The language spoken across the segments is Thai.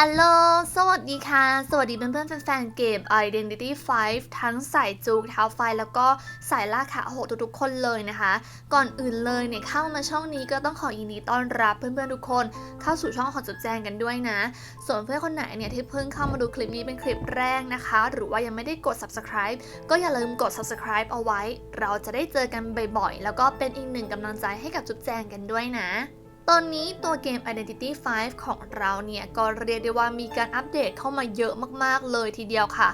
อัลโลสวัสดีค่ะ สวัสดีเพื่อนๆแฟนๆเกม Identity 5 ทั้งสายจูกเท้าไฟ แล้วก็สายล่าขาโหดทุกๆคนเลยนะคะ ก่อนอื่นเลยเนี่ยเข้ามาช่องนี้ก็ต้องขอยินดีต้อนรับเพื่อนๆทุกคนเข้าสู่ช่องของจุดแจงกันด้วยนะ ส่วนเพื่อนคนไหนเนี่ยที่เพิ่งเข้ามาดูคลิปนี้เป็นคลิปแรกนะคะ หรือว่ายังไม่ได้กด subscribe ก็อย่าลืมกด subscribe เอาไว้ เราจะได้เจอกันบ่อยๆ แล้วก็เป็นอีกหนึ่งกำลังใจให้กับจุดแจงกันด้วยนะ ตอนนี้ตัวเกม Identity 5 ของเราเนี่ยก็เรียกได้ว่ามีการอัปเดตเข้ามาเยอะมากๆเลยทีเดียวค่ะ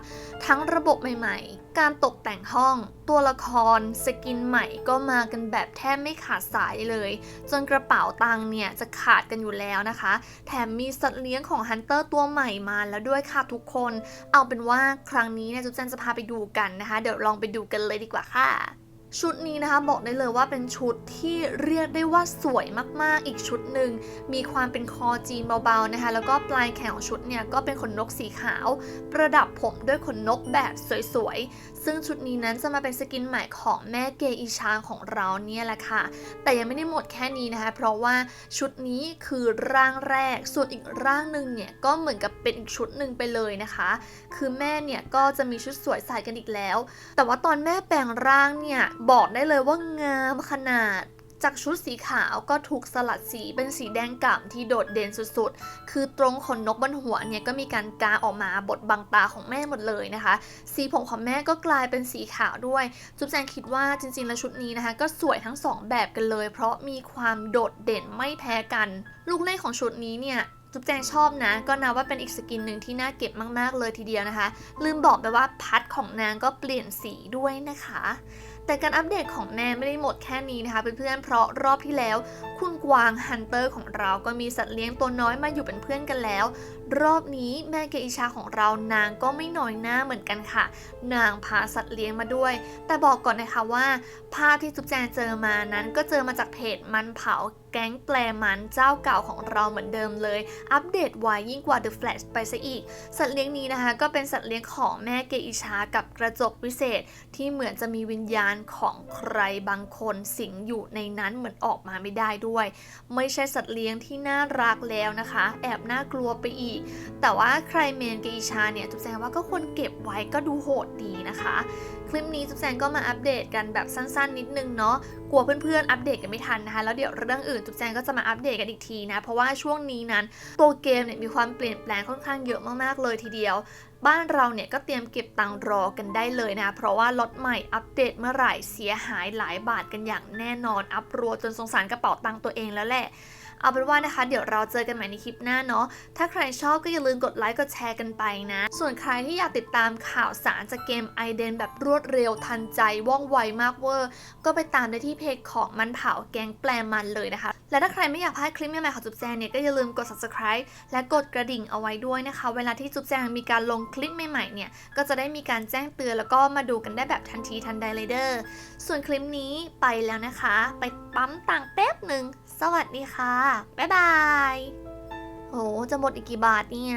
ทั้งระบบใหม่ๆ การตกแต่งห้อง ตัวละคร สกินใหม่ก็มากันแบบแทบไม่ขาดสายเลย จนกระเป๋าตังค์เนี่ยจะขาดกันอยู่แล้วนะคะ แถมมีสัตว์เลี้ยงของฮันเตอร์ตัวใหม่มาแล้วด้วยค่ะทุกคน เอาเป็นว่าครั้งนี้เนี่ยจุ๊บจันจะพาไปดูกันนะคะ เดี๋ยวลองไปดูกันเลยดีกว่าค่ะ ชุดนี้นะคะบอกได้เลยว่าเป็นชุดที่เรียกได้ว่าสวยมากๆ อีกชุดหนึ่งมีความเป็นคอจีนเบาๆนะคะ แล้วก็ปลายแขนของชุดเนี่ยก็เป็นขนนกสีขาว ประดับผมด้วยขนนกแบบสวยๆ ซึ่งชุดนี้นั้นจะมาเป็นสกินใหม่ของแม่เกอีชางของเราเนี่ยแหละค่ะ แต่ยังไม่ได้หมดแค่นี้นะคะ เพราะว่าชุดนี้คือร่างแรก ส่วนอีกร่างหนึ่งเนี่ยก็เหมือนกับเป็นอีกชุดหนึ่งไปเลยนะคะ คือแม่เนี่ยก็จะมีชุดสวยใส่กันอีกแล้ว แต่ว่าตอนแม่แปลงร่างเนี่ยบอกได้เลยว่างามขนาดจากชุดสีขาวก็ถูกสลัดสีเป็นสีแดงก่ำที่โดดเด่นสุดๆ คือตรงขนนกบนหัวเนี่ยก็มีการกาออกมาบดบังตาของแม่หมดเลยนะคะ สีผมของแม่ก็กลายเป็นสีขาวด้วย จุ๊บแจงคิดว่าจริงๆ แล้วชุดนี้นะคะ ก็สวยทั้งสองแบบกันเลย เพราะมีความโดดเด่นไม่แพ้กัน ลูกเล่นของชุดนี้เนี่ยจุ๊บแจงชอบนะ ก็นับว่าเป็นอีกสกินหนึ่งที่น่าเก็บมาก ๆ เลยทีเดียวนะคะ ลืมบอกไปว่าพัดของนางก็เปลี่ยนสีด้วยนะคะแต่การอัปเดตของแม่ไม่ได้หมดแค่นี้นะคะเพื่อนๆเพราะรอบที่แล้ว คุณกวางฮันเตอร์ของเราก็มีสัตว์เลี้ยงตัวน้อยมาอยู่เป็นเพื่อนกันแล้ว รอบนี้แม่เกอิชาของเรานางก็ไม่น้อยหน้าเหมือนกันค่ะ นางพาสัตว์เลี้ยงมาด้วย แต่บอกก่อนนะคะว่า ภาพที่จุ๊บแจงเจอมานั้นก็เจอมาจากเพจมันเผาแก๊งแปลมันเจ้าเก่าของเราเหมือนเดิมเลย อัปเดตไวยิ่งกว่า The Flash ไปซะอีก สัตว์เลี้ยงนี้นะคะ ก็เป็นสัตว์เลี้ยงของแม่เกอิชากับกระจกวิเศษ ที่เหมือนจะมีวิญญาณของใครบางคนสิงอยู่ในนั้นเหมือนออกมาไม่ได้ด้วย ไม่ใช่สัตว์เลี้ยงที่น่ารักแล้วนะคะ แอบน่ากลัวไปอีก แต่ว่าใครเมนเกอิชาเนี่ยจุ๊บแจงว่าก็ควรเก็บไว้ก็ดูโหดดีนะคะ คลิปนี้จุ๊บแจงก็มาอัปเดตกันแบบสั้นๆ นิดนึงเนาะกลัวเพื่อนๆอัปเดตกันไม่ทันนะคะแล้วเดี๋ยวเรื่องอื่นจุ๊บแจงก็จะมาอัปเดตกันอีกทีนะเพราะว่าช่วงนี้นั้นตัวเกมเนี่ยมีความเปลี่ยนแปลงค่อนข้างเยอะมากๆเลยทีเดียว บ้านเราเนี่ยก็เตรียมเก็บตังรอกันได้เลยนะ เพราะว่ารถใหม่อัปเดตเมื่อไหร่เสียหายหลายบาทกันอย่างแน่นอน อัปรัวจนสงสารกระเป๋าตังตัวเองแล้วแหละเอาเป็นว่านะคะ เดี๋ยวเราเจอกันใหม่ในคลิปหน้าเนาะ ถ้าใครชอบก็อย่าลืมกดไลค์กดแชร์กันไปนะ ส่วนใครที่อยากติดตามข่าวสารจากเกม i d e n แบบรวดเร็วทันใจว่องไวมากเวอร์ ก็ไปตามได้ที่เพจของมันเผาแกงแปลมันเลยนะคะ และถ้าใครไม่อยากพลาดคลิปใหม่ๆของจุ๊บแจงเนี่ยก็อย่าลืมกด subscribe และกดกระดิ่งเอาไว้ด้วยนะคะ เวลาที่จุ๊บแจงมีการลงคลิปใหม่ๆเนี่ยก็จะได้มีการแจ้งเตือนแล้วก็มาดูกันได้แบบทันทีทันใดเลยเด้อส่วนคลิปนี้ไปแล้วนะคะ ไปปั๊มต่างแป๊บหนึ่งสวัสดีค่ะบ๊ายบายโหจะหมดอีกกี่บาทเนี่ย